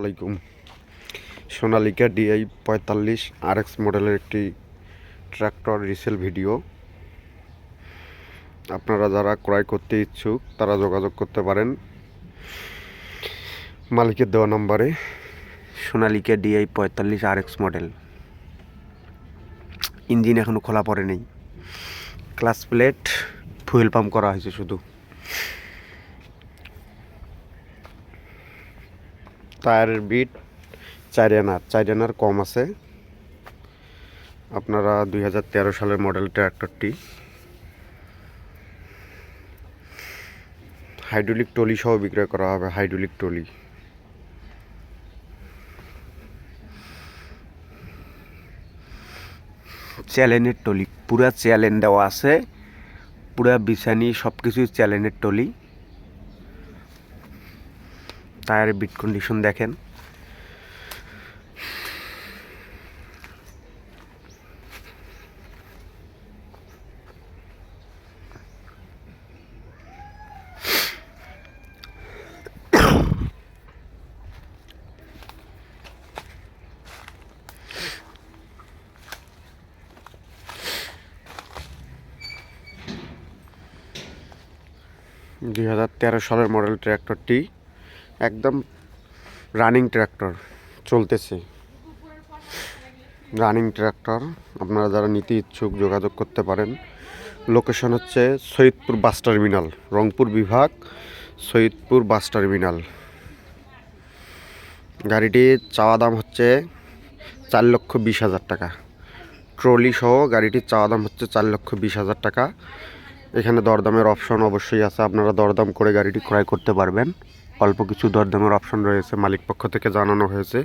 আলাইকুম। সোনালিকা ডিআই পঁয়তাল্লিশ আর এক্স মডেলের একটি ট্র্যাক্টর রিসেল ভিডিও আপনারা যারা ক্রয় করতে ইচ্ছুক, তারা যোগাযোগ করতে পারেন। মালিকের দেওয়া নম্বরে সোনালিকা ডিআই পঁয়তাল্লিশ আর এক্স মডেল। ইঞ্জিন এখনও খোলা পড়ে নেই। ক্লাস প্লেট ফুয়েল পাম্প করা হয়েছে শুধু। টায়ারের বিট চার আনার চার আনার কম আছে। আপনারা দুই হাজার তেরো সালের মডেল ট্র্যাক্টরটি হাইড্রোলিক টলি সহ বিক্রয় করা হবে, হাইড্রোলিক টলি চ্যালেনের টলি পুরা চ্যালেন দেওয়া আছে, পুরা বিছানি সব কিছুই চ্যালেনের টলি টায়ারের বিট কন্ডিশন দেখেন। দুই হাজার তেরো সালের মডেল ট্র্যাক্টরটি একদম রানিং ট্র্যাক্টর চলতেছে। রানিং ট্র্যাক্টর, আপনারা যারা নিতে ইচ্ছুক যোগাযোগ করতে পারেন। লোকেশন হচ্ছে সৈয়দপুর বাস টার্মিনাল, রংপুর বিভাগ, সৈয়দপুর বাস টার্মিনাল। গাড়িটির চাওয়া দাম হচ্ছে চার লক্ষ বিশ হাজার টাকা। ট্রলি সহ গাড়িটির চাওয়া দাম হচ্ছে চার লক্ষ বিশ হাজার টাকা। এখানে দরদামের অপশন অবশ্যই আছে, আপনারা দরদাম করে গাড়িটি ক্রয় করতে পারবেন। অল্প কিছু দরদামের অপশন রয়েছে মালিক পক্ষ থেকে জানানো হয়েছে।